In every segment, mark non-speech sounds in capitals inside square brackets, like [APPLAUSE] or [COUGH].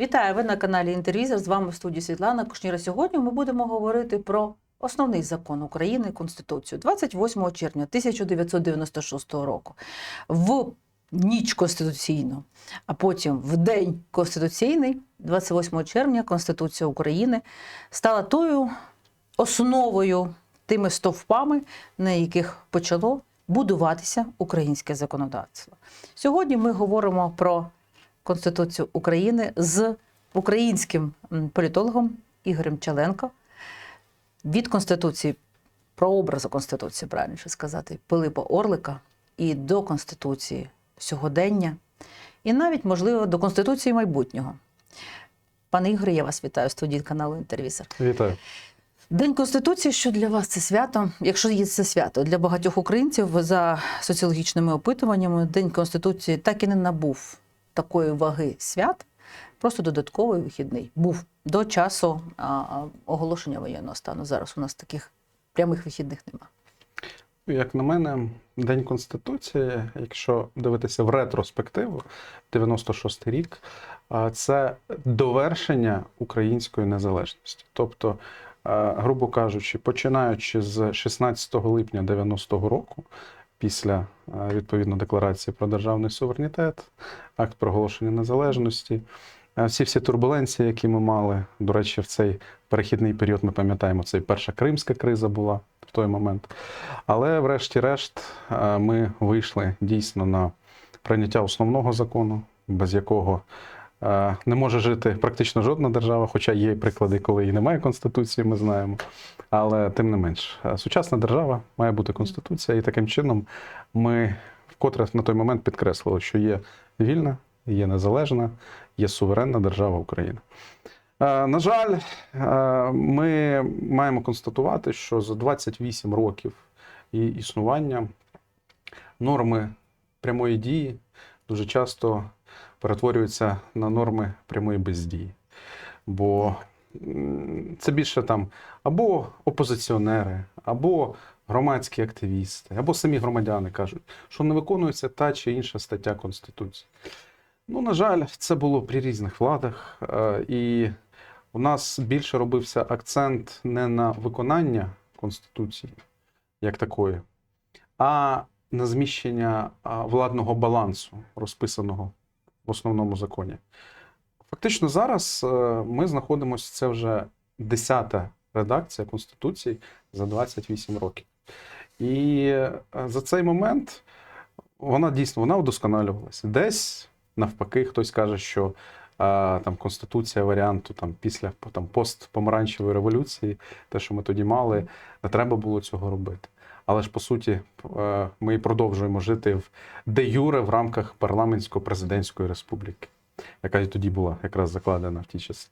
Вітаю! Ви на каналі Інтервізор. З вами в студії Світлана Кушніра. Сьогодні ми будемо говорити про основний закон України Конституцію 28 червня 1996 року. В ніч конституційну, а потім в день конституційний, 28 червня, Конституція України стала тою основою, тими стовпами, на яких почало будуватися українське законодавство. Сьогодні ми говоримо про Конституцію України з українським політологом Ігорем Чаленко. Від Конституції, прообразу Конституції, правильніше сказати, Пилипа Орлика і до Конституції сьогодення, і навіть, можливо, до Конституції майбутнього. Пане Ігоре, я вас вітаю в студії каналу Інтервізор. Вітаю. День Конституції, що для вас це свято, якщо є це свято для багатьох українців за соціологічними опитуваннями, День Конституції так і не набув такої ваги свят, просто додатковий вихідний. Був до часу оголошення воєнного стану. Зараз у нас таких прямих вихідних немає. Як на мене, День Конституції, якщо дивитися в ретроспективу, 96 рік, це довершення української незалежності. Тобто, грубо кажучи, починаючи з 16 липня 90-го року, після е, відповідно декларації про державний суверенітет, акт проголошення незалежності, е, всі всі турбуленції, які ми мали. До речі, в цей перехідний період ми пам'ятаємо, це і перша кримська криза була в той момент. Але, врешті-решт, е, ми вийшли дійсно на прийняття основного закону, без якого не може жити практично жодна держава, хоча є приклади, коли і немає конституції, ми знаємо. Але тим не менш, е, сучасна держава має бути конституція, і таким чином ми вкотре на той момент підкреслили, що є вільна, є незалежна, є суверенна держава Україна. Е, На жаль, е, ми маємо констатувати, що за 28 років існування норми прямої дії дуже часто перетворюються на норми прямої бездії. Бо це більше там або опозиціонери, або громадські активісти, або самі громадяни кажуть, що не виконується та чи інша стаття Конституції. Ну, на жаль, це було при різних владах, е, і у нас більше робився акцент не на виконання Конституції як такої, а на зміщення владного балансу, розписаного в основному законі. Фактично, зараз е, ми знаходимося, це вже десята редакція Конституції за 28 років. І е, за цей момент вона дійсно вона удосконалювалася. Десь навпаки, хтось каже, що а, там Конституція варіанту там, після там, постпомаранчевої революції, те, що ми тоді мали, не треба було цього робити. Але ж по суті, е, ми і продовжуємо жити в де юре в рамках парламентсько-президентської республіки, яка і тоді була якраз закладена в ті часи.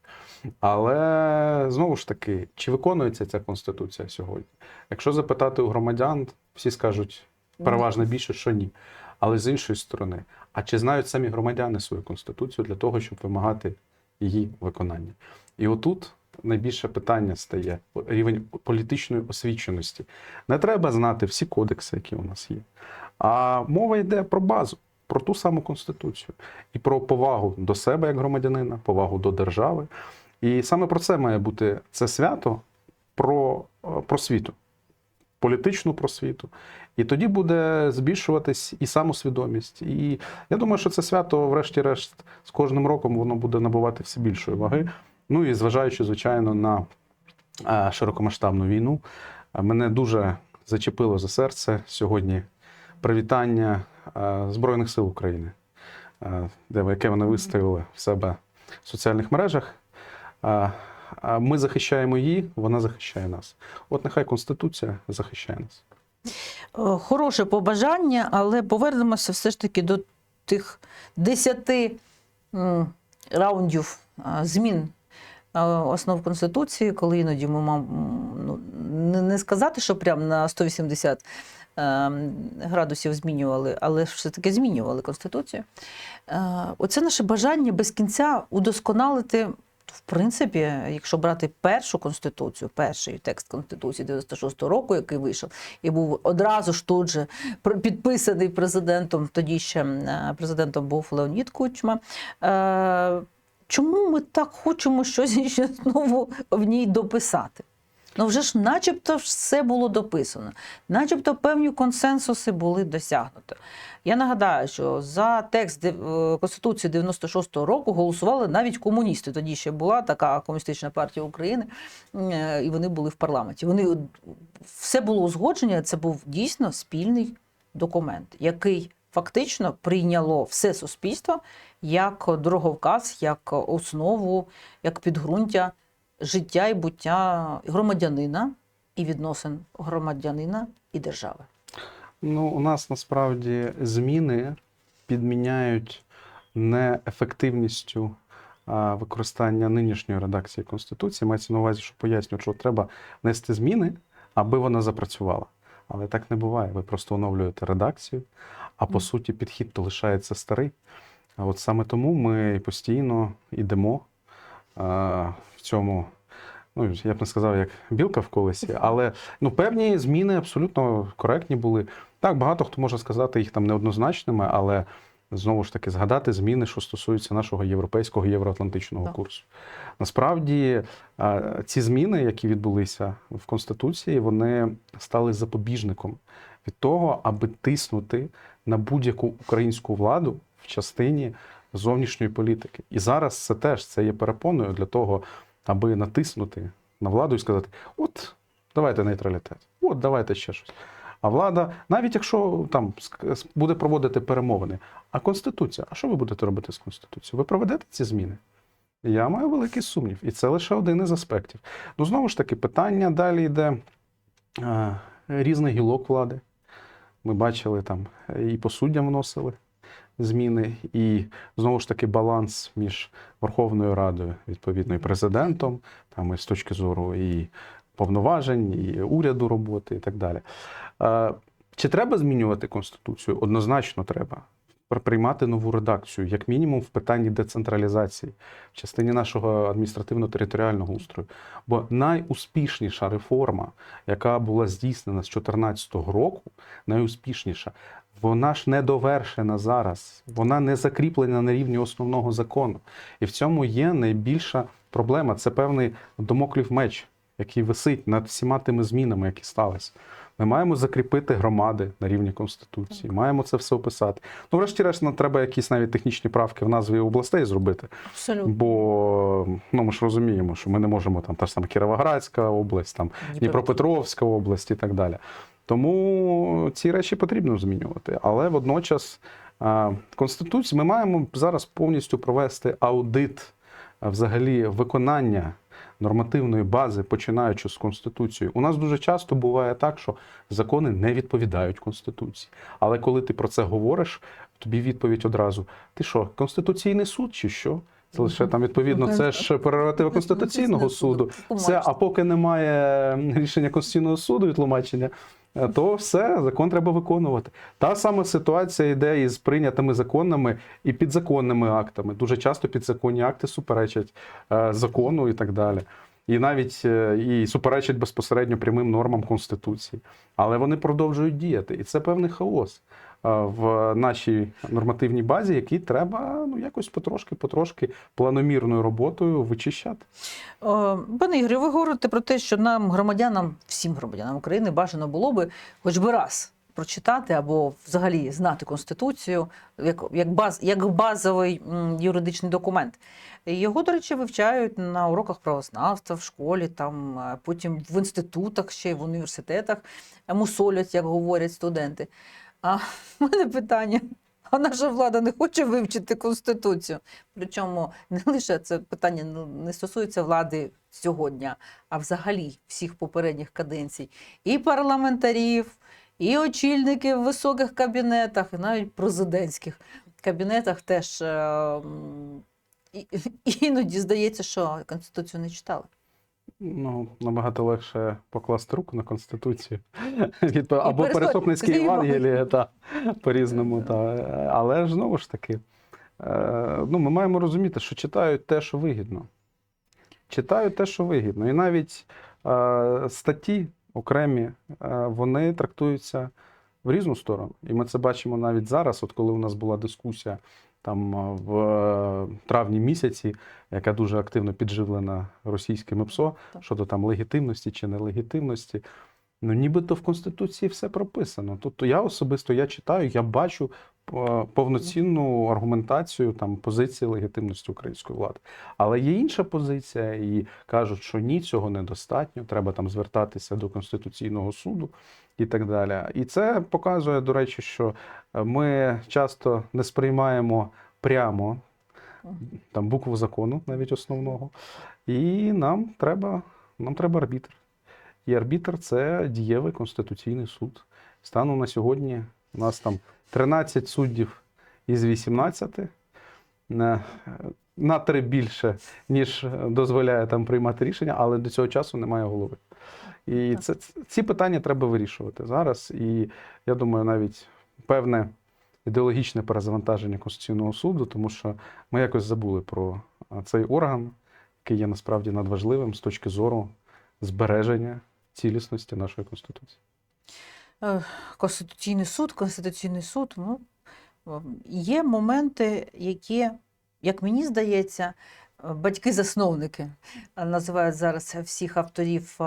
Але знову ж таки, чи виконується ця конституція сьогодні? Якщо запитати у громадян, всі скажуть переважно більше, що ні. Але з іншої сторони, а чи знають самі громадяни свою конституцію для того, щоб вимагати її виконання? І отут найбільше питання стає рівень політичної освіченості. Не треба знати всі кодекси, які у нас є. А мова йде про базу, про ту саму конституцію і про повагу до себе як громадянина, повагу до держави. І саме про це має бути це свято про е, просвіту, політичну просвіту. І тоді буде збільшуватись і самосвідомість. І я думаю, що це свято, врешті-решт, з кожним роком воно буде набувати все більшої ваги. Ну і зважаючи, звичайно, на е, широкомасштабну війну, е, мене дуже зачепило за серце сьогодні привітання е, Збройних сил України, де яке вони виставили в себе в соціальних мережах. Ми захищаємо її, вона захищає нас. От нехай Конституція захищає нас. Хороше побажання, але повернемося все ж таки до тих десяти раундів змін основ Конституції, коли іноді ми мав ну, не- сказати, що прямо на 180 е, градусів змінювали, але все-таки змінювали Конституцію. Е, Оце наше бажання без кінця удосконалити. В принципі, якщо брати першу конституцію, перший текст конституції 96-го року, який вийшов, і був одразу ж тут же підписаний президентом, тоді ще е, президентом був Леонід Кучма. Чому ми так хочемо щось [LAUGHS] ще знову в ній дописати? Ну вже ж начебто все було дописано, начебто певні консенсуси були досягнуті. Я нагадаю, що за текст е, Конституції 96-го року голосували навіть комуністи. Тоді ще була така комуністична партія України, е, і вони були в парламенті. Вони все було узгодження. Це був дійсно спільний документ, який фактично прийняло все суспільство як дороговказ, як основу, як підґрунтя життя і буття громадянина і відносин громадянина і держави. Ну, у нас насправді зміни підміняють не ефективністю а, використання нинішньої редакції Конституції. Мається на увазі, що пояснюють, що треба внести зміни, аби вона запрацювала. Але так не буває. Ви просто оновлюєте редакцію, а по суті підхід то лишається старий. А от саме тому ми постійно йдемо а, в цьому. Ну, я б не сказав, як білка в колесі, але ну, певні зміни абсолютно коректні були. Так, багато хто може сказати їх там неоднозначними, але знову ж таки згадати зміни, що стосуються нашого європейського євроатлантичного Так. курсу. Насправді ці зміни, які відбулися в Конституції, вони стали запобіжником від того, аби тиснути на будь-яку українську владу в частині зовнішньої політики. І зараз це теж це є перепоною для того, аби натиснути на владу і сказати: от давайте нейтралітет, от давайте ще щось. А влада, навіть якщо там буде проводити перемовини, а конституція, а що ви будете робити з конституцією? Ви проведете ці зміни? Я маю великий сумнів, і це лише один із аспектів. Ну знову ж таки, питання далі йде е, різних гілок влади. Ми бачили там і по суддям вносили зміни, і знову ж таки баланс між Верховною Радою, відповідно, і президентом, там і з точки зору і повноважень, і уряду роботи, і так далі. Чи треба змінювати Конституцію? Однозначно треба. Приймати нову редакцію, як мінімум, в питанні децентралізації, в частині нашого адміністративно-територіального устрою. Бо найуспішніша реформа, яка була здійснена з 2014 року, найуспішніша, вона ж не довершена зараз, вона не закріплена на рівні основного закону. І в цьому є найбільша проблема. Це певний домоклів меч, який висить над всіма тими змінами, які сталися. Ми маємо закріпити громади на рівні Конституції, маємо це все описати. Ну, врешті-решт, нам треба якісь навіть технічні правки в назві областей зробити. Абсолютно. Бо ну, ми ж розуміємо, що ми не можемо там та ж сама Кіровоградська область, там Дніпропетровська область і так далі. Тому ці речі потрібно змінювати. Але водночас а, Конституцію ми маємо зараз повністю провести аудит взагалі виконання нормативної бази, починаючи з Конституцією. У нас дуже часто буває так, що закони не відповідають Конституції. Але коли ти про це говориш, тобі відповідь одразу: ти що, Конституційний суд чи що? Це лише там відповідно, це ж прерогатива Конституційного суду. Все, а поки немає рішення Конституційного суду і тлумачення, е, то все, закон треба виконувати. Та сама ситуація йде із прийнятими законами і підзаконними актами. Дуже часто підзаконні акти суперечать е, закону і так далі. І навіть е, і суперечать безпосередньо прямим нормам Конституції. Але вони продовжують діяти. І це певний хаос в нашій нормативній базі, який треба ну, якось потрошки-потрошки планомірною роботою вичищати. Е, Пане Ігорю, ви говорите про те, що нам, громадянам, всім громадянам України, бажано було би хоч би раз прочитати або взагалі знати Конституцію як, як, баз, як базовий юридичний документ. Його, до речі, вивчають на уроках правознавства в школі, там, е, потім в інститутах, ще й в університетах е, мусолять, як говорять студенти. А в мене питання: а наша влада не хоче вивчити Конституцію? Причому не лише це питання ну, не стосується влади сьогодні, а взагалі всіх попередніх каденцій. І парламентарів, і очільників в високих кабінетах, і навіть президентських кабінетах теж е, м, іноді здається, що Конституцію не читали. Ну, набагато легше покласти руку на Конституцію. [LAUGHS] Або перестати пересопницьке. Євангеліє, та, по-різному. Та. Але ж знову ж таки, е, ну, ми маємо розуміти, що читають те, що вигідно. Читають те, що вигідно. І навіть е, статті окремі, е, вони трактуються в різну сторону. І ми це бачимо навіть зараз, от коли у нас була дискусія там в е, травні місяці, яка дуже активно підживлена російськими ПСО щодо там легітимності чи нелегітимності. Ну, нібито в Конституції все прописано. Тобто я особисто я читаю, я бачу е, повноцінну аргументацію там позиції легітимності української влади. Але є інша позиція, і кажуть, що ні, цього недостатньо, треба там звертатися до Конституційного суду і так далі. І це показує, до речі, що е, ми часто не сприймаємо прямо там букву закону, навіть основного, і нам треба, нам треба арбітр. І арбітр це дієвий конституційний суд. Станом на сьогодні у нас там 13 суддів із 18, на, на три більше, ніж дозволяє там приймати рішення, але до цього часу немає голови. І це, ці питання треба вирішувати зараз. І я думаю, навіть певне ідеологічне перезавантаження Конституційного суду, тому що ми якось забули про цей орган, який є насправді надважливим з точки зору збереження цілісності нашої конституції. Е, Конституційний суд, Конституційний суд. Ну, є моменти, які, як мені здається, е, батьки-засновники е, називають зараз всіх авторів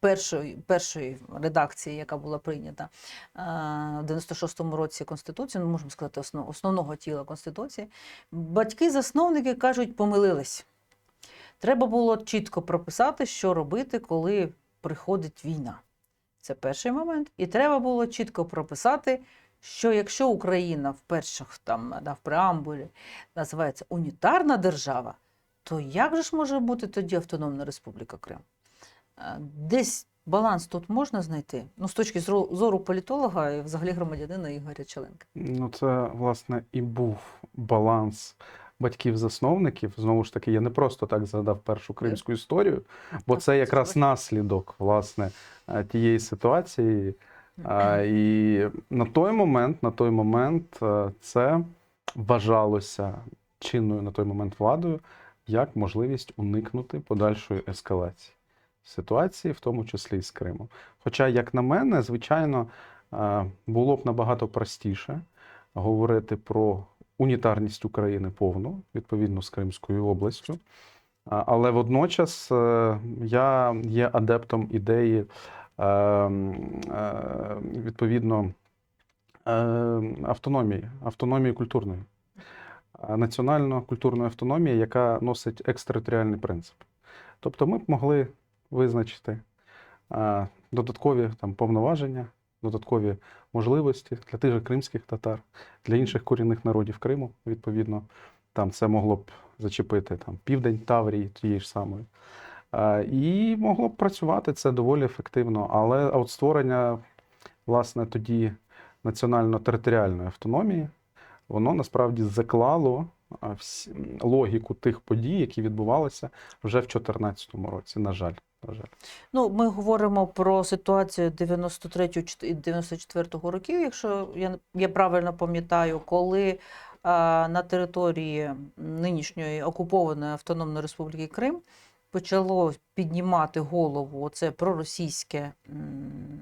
першої, першої редакції, яка була прийнята в 96-му році Конституції, ну, можемо сказати, основ, основного тіла Конституції. Батьки-засновники кажуть, помилились. Треба було чітко прописати, що робити, коли приходить війна. Це перший момент. І треба було чітко прописати, що якщо Україна в перших там да, в преамбулі називається унітарна держава, то як же ж може бути тоді Автономна Республіка Крим? Е, Десь баланс тут можна знайти. Ну, з точки зро- зору політолога і взагалі громадянина Ігоря Челенка. Ну, це, власне, і був баланс батьків-засновників. Знову ж таки, я не просто так згадав першу кримську історію, бо це якраз наслідок власне е, тієї ситуації. І на той момент, на той момент е, це вважалося чинною на той момент владою як можливість уникнути подальшої ескалації ситуації, в тому числі і з Кримом. Хоча, як на мене, звичайно, е, було б набагато простіше говорити про унітарність України повну, відповідно з Кримською областю. Але водночас е, я є адептом ідеї е, е, відповідно автономії, автономії культурної, національно-культурної автономії, яка носить екстериторіальний принцип. Тобто ми б могли визначити додаткові там, повноваження, додаткові можливості для тих же кримських татар, для інших корінних народів Криму, відповідно. Там це могло б зачепити там, південь Таврії тієї ж самої. І могло б працювати це доволі ефективно. Але от створення, власне, тоді національно-територіальної автономії, воно насправді заклало всі- логіку тих подій, які відбувалися вже в 2014 році. На жаль. Ну, ми говоримо про ситуацію 93 і 94 років, якщо я, я правильно пам'ятаю, коли а, на території нинішньої окупованої Автономної Республіки Крим почало піднімати голову оце проросійське м,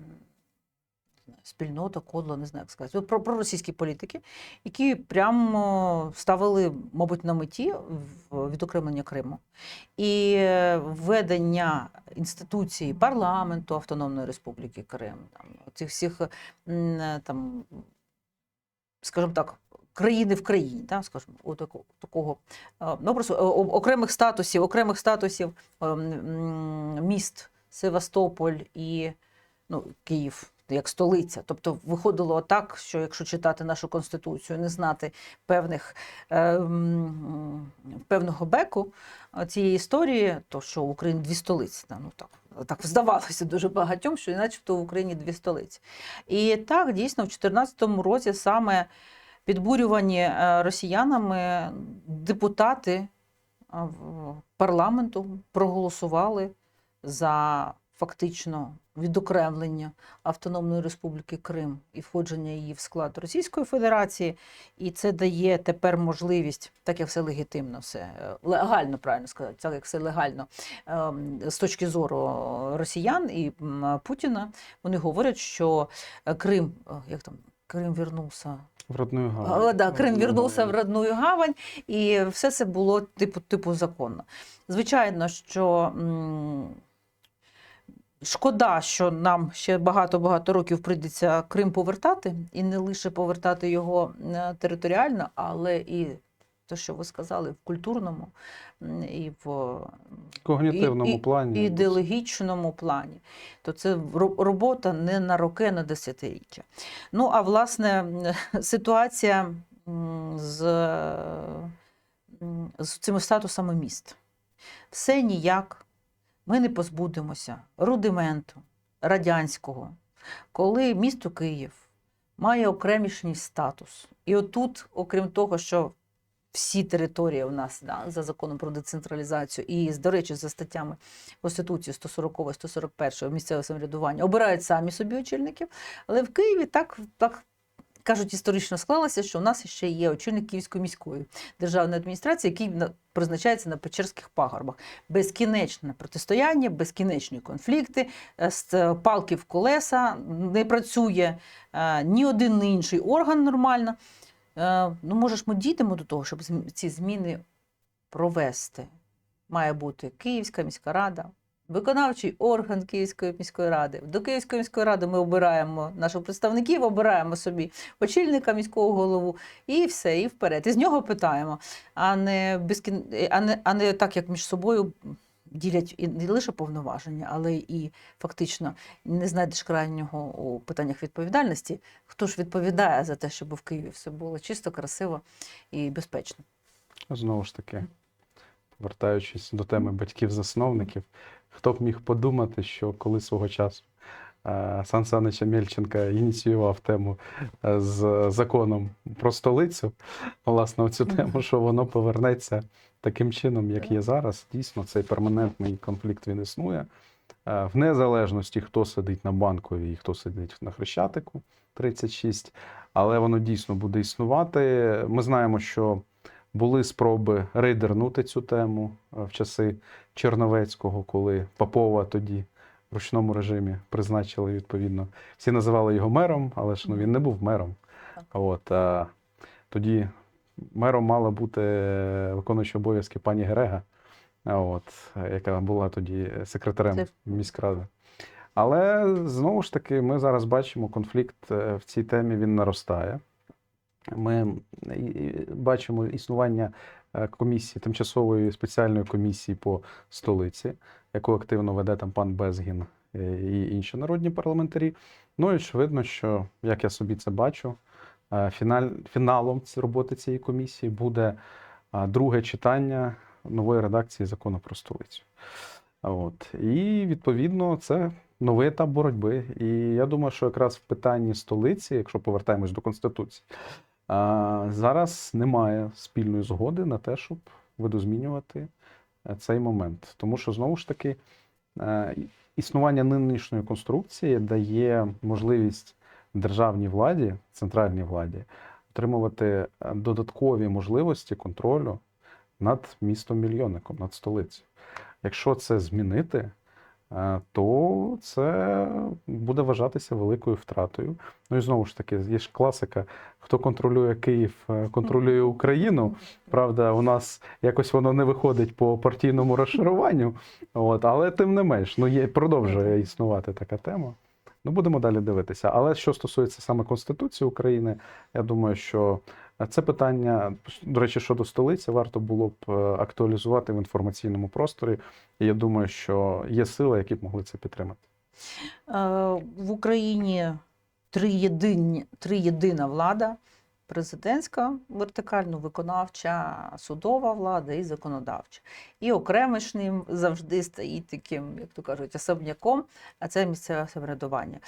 спільнота, кодло, не знаю, як сказати, про, проросійські політики, які прямо ставили, мабуть, на меті відокремлення Криму і е, введення інституції парламенту Автономної Республіки Крим, там, цих всіх е, там, скажімо так, країни в країні, так, скажімо, у таку- такого е, ну, просто е, окремих статусів, окремих статусів е, міст Севастополь і ну, Київ. Як столиця, тобто виходило так, що якщо читати нашу конституцію, не знати певних е, певного беку е, цієї історії, то що в Україні дві столиці. Ну так, так здавалося дуже багатьом, що начебто в Україні дві столиці. І так, дійсно, в 2014 році саме підбурювані е, росіянами депутати е, парламенту проголосували за фактично відокремлення Автономної Республіки Крим і входження її в склад Російської Федерації. І це дає тепер можливість, так як все легітимно, все е, легально, правильно сказати, так як все легально ем, з точки зору росіян і Путіна, вони говорять, що е, Крим, е, як там, Крим вернувся в родную гавань. Да, Крим Ну, вернувся в ну, родную гавань, і все це було типу, типу законно. Звичайно, що шкода, що нам ще багато-багато років прийдеться Крим повертати, і не лише повертати його е, територіально, але і те, що ви сказали, в культурному і в когнітивному і- і- ідеологічному плані, то це робота не на роки, а на десятиріччя. Ну, а власне, [LAUGHS] ситуація з, з цими статусами міст. Все ніяк ми не позбудемося рудименту радянського, коли місто Київ має окремішній статус. І отут, окрім того, що всі території у нас да, за законом про децентралізацію і, до речі, за статтями Конституції 140 141 місцеве самоврядування обирають самі собі очільників. Але в Києві так, так кажуть, історично склалося, що у нас ще є очільник Київської міської державної адміністрації, який призначається на Печерських пагорбах. Безкінечне протистояння, безкінечні конфлікти, е, з е, палки в колеса, не працює е, ні один, ні інший орган нормально. Ну, може ж, ми дійдемо до того, щоб ці зміни провести. Має бути Київська міська рада, виконавчий орган Київської міської ради. До Київської міської ради ми обираємо наших представників, обираємо собі очільника міського голову і все, і вперед. І з нього питаємо, а не, безкін... а не, а не так, як між собою ділять і не лише повноваження, але і фактично не знайдеш крайнього у питаннях відповідальності. Хто ж відповідає за те, щоб в Києві все було чисто, красиво і безпечно? Знову ж таки, повертаючись до теми батьків-засновників, хто б міг подумати, що коли свого часу е, Сан Санича Мельченка ініціював тему е, з законом про столицю, власне, цю тему, що воно повернеться таким чином, як є зараз. Дійсно, цей перманентний конфлікт він існує. Е, В незалежності, хто сидить на банковій і хто сидить на Хрещатику 36, але воно дійсно буде існувати. Ми знаємо, що були спроби рейдернути цю тему е, в часи Черновецького, коли Попова тоді в ручному режимі призначили відповідно. Всі називали його мером, але ж ну, він не був мером. От, а, тоді мером мала бути е, виконуюча обов'язки пані Герега, от, е, яка була тоді секретарем міськради. Але знову ж таки, ми зараз бачимо, конфлікт е, в цій темі він наростає. Ми бачимо існування е, комісії, тимчасової спеціальної комісії по столиці, яку активно веде там пан Безгін е, і інші народні парламентарі. Ну і очевидно, що як я собі це бачу, е, фіналь, фіналом роботи цієї комісії буде друге читання нової редакції закону про столицю. От. І відповідно це новий етап боротьби. І я думаю, що якраз в питанні столиці, якщо повертаємось до Конституції, а, зараз немає спільної згоди на те, щоб видозмінювати е, цей момент. Тому що знову ж таки е, існування нинішньої конструкції дає можливість державній владі, центральній владі, отримувати е, додаткові можливості контролю над містом-мільйонником, над столицею. Якщо це змінити, то це буде вважатися великою втратою. Ну і знову ж таки, є ж класика: хто контролює Київ, е, контролює Україну. Правда, у нас якось воно не виходить по партійному розшаруванню, от, але тим не менш, ну є продовжує існувати така тема. Ну, будемо далі дивитися. Але що стосується саме Конституції України, я думаю, що це питання, до речі, щодо столиці, варто було б е, актуалізувати в інформаційному просторі. І я думаю, що є сили, які б могли це підтримати. Е, В Україні три єдині, три єдина влада: президентська, вертикально виконавча, судова влада і законодавча. І окремішним завжди стоїть таким, як то кажуть, особняком, а це місцеве самоврядування.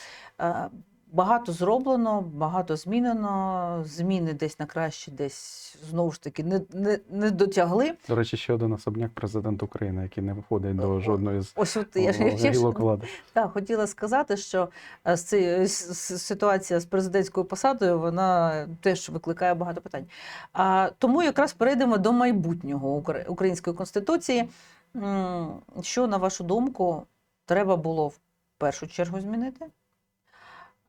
Багато зроблено, багато змінено. Зміни десь на краще, десь знову ж таки не, не, не дотягли. До речі, ще один особняк президента України, який не виходить до о, жодної з Ось от я, ж- гілок влади. Так, хотіла сказати, що е, з цією ситуація з президентською посадою вона теж викликає багато питань. А тому якраз перейдемо до майбутнього Укра- української конституції. Що, на вашу думку, треба було в першу чергу змінити?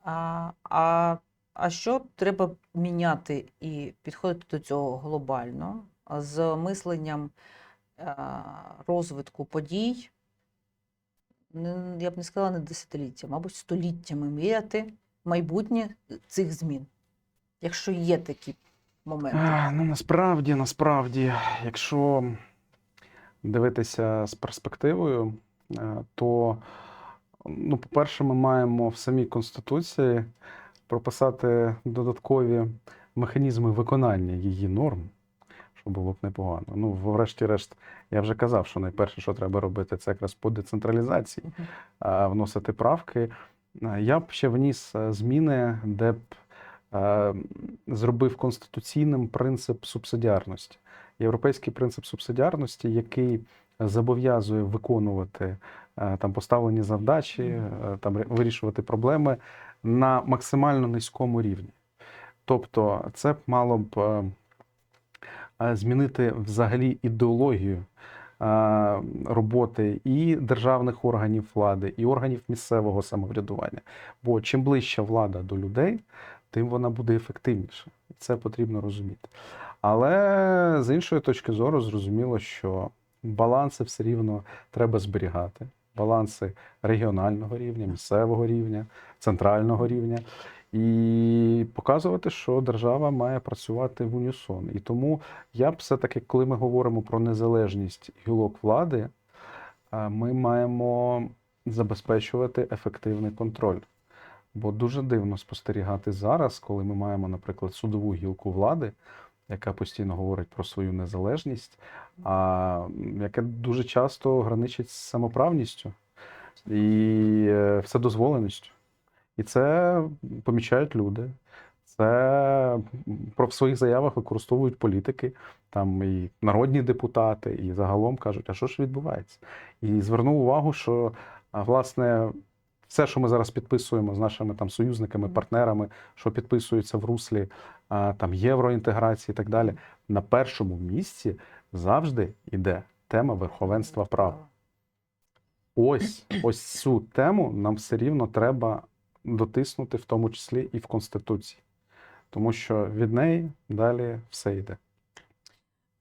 А, а А що треба міняти і підходити до цього глобально з мисленням е, розвитку подій? Я б не сказала не десятиліття, мабуть, століттями мріяти майбутнє цих змін, якщо є такі моменти. А, ну насправді, насправді, якщо дивитися з перспективою, е, то, ну, по-перше, ми маємо в самій Конституції прописати додаткові механізми виконання її норм, що було б непогано. Ну, врешті-решт, я вже казав, що найперше, що треба робити, це якраз по децентралізації вносити правки. Я б ще вніс е, зміни, де б зробив конституційним принцип субсидіарності. Європейський принцип субсидіарності, який зобов'язує виконувати е, там поставлені завдачі, е, там вирішувати проблеми на максимально низькому рівні. Тобто, це б мало б е, е, змінити взагалі ідеологію е, роботи і державних органів влади, і органів місцевого самоврядування. Бо чим ближча влада до людей, тим вона буде ефективніша. І це потрібно розуміти. Але з іншої точки зору, зрозуміло, що баланси все рівно треба зберігати. Баланси регіонального рівня, місцевого рівня, центрального рівня. І показувати, що держава має працювати в унісон. І тому я б все-таки, коли ми говоримо про незалежність гілок влади, ми маємо забезпечувати ефективний контроль. Бо дуже дивно спостерігати зараз, коли ми маємо, наприклад, судову гілку влади, яка постійно говорить про свою незалежність, а м, яке дуже часто граничить з самоправністю і е, вседозволеністю. І це помічають люди. Це про в своїх заявах використовують політики, там і народні депутати, і загалом кажуть, а що ж відбувається? І звернув увагу, що власне все, що ми зараз підписуємо з нашими там союзниками, партнерами, що підписується в руслі там євроінтеграції і так далі, на першому місці завжди йде тема верховенства права. Ось ось цю тему нам все рівно треба дотиснути, в тому числі і в Конституції, тому що від неї далі все йде.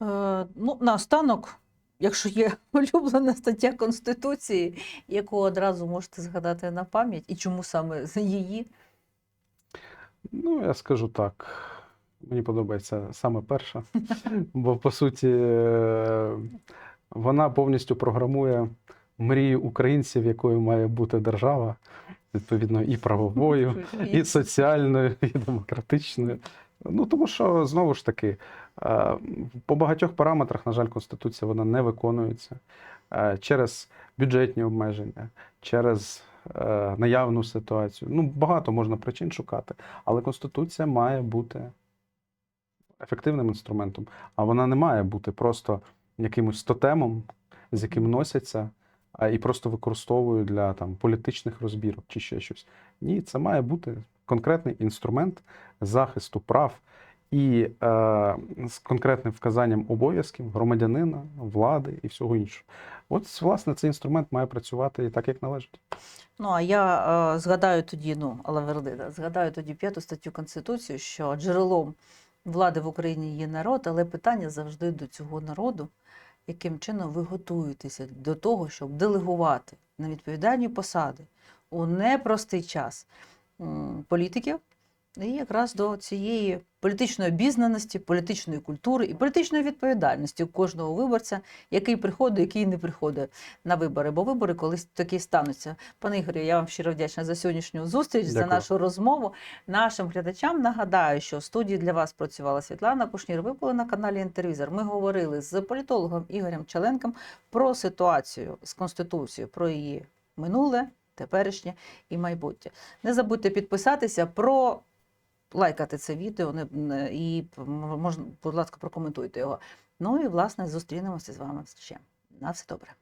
Е, ну, наостанок, якщо є [LAUGHS] улюблена стаття Конституції, яку одразу можете згадати на пам'ять, і чому саме її? Ну, я скажу так. Мені подобається саме перша, [LAUGHS] бо по суті е, вона повністю програмує мрію українців, якою має бути держава, відповідно, і правовою, і соціальною, і демократичною. Ну тому що знову ж таки, е, по багатьох параметрах, на жаль, конституція вона не виконується Е, через бюджетні обмеження, через е, наявну ситуацію. Ну багато можна причин шукати, але конституція має бути ефективним інструментом, а вона не має бути просто якимось тотемом, з яким носяться. І просто використовують для там політичних розбірок чи ще щось. Ні, це має бути конкретний інструмент захисту прав і е, з конкретним вказанням обов'язків громадянина, влади і всього іншого. От, власне, цей інструмент має працювати так, як належить. Ну, а я е, згадаю тоді, ну, Алавердита, згадаю тоді п'яту статтю Конституції, що джерелом влади в Україні є народ, але питання завжди до цього народу, яким чином ви готуєтеся до того, щоб делегувати на відповідальні посади у непростий час політиків, і якраз до цієї політичної обізнаності, політичної культури і політичної відповідальності кожного виборця, який приходить, який не приходить на вибори, бо вибори колись такі стануться. Пане Ігорю, я вам щиро вдячна за сьогоднішню зустріч, за нашу розмову. Нашим глядачам нагадаю, що в студії для вас працювала Світлана Кушнір. Ви були на каналі Інтервізор. Ми говорили з політологом Ігорем Челенком про ситуацію з Конституцією, про її минуле, теперішнє і майбутнє. Не забудьте підписатися про. Лайкати це відео і можна, будь ласка, прокоментуйте його. Ну і власне зустрінемося з вами ще. На все добре.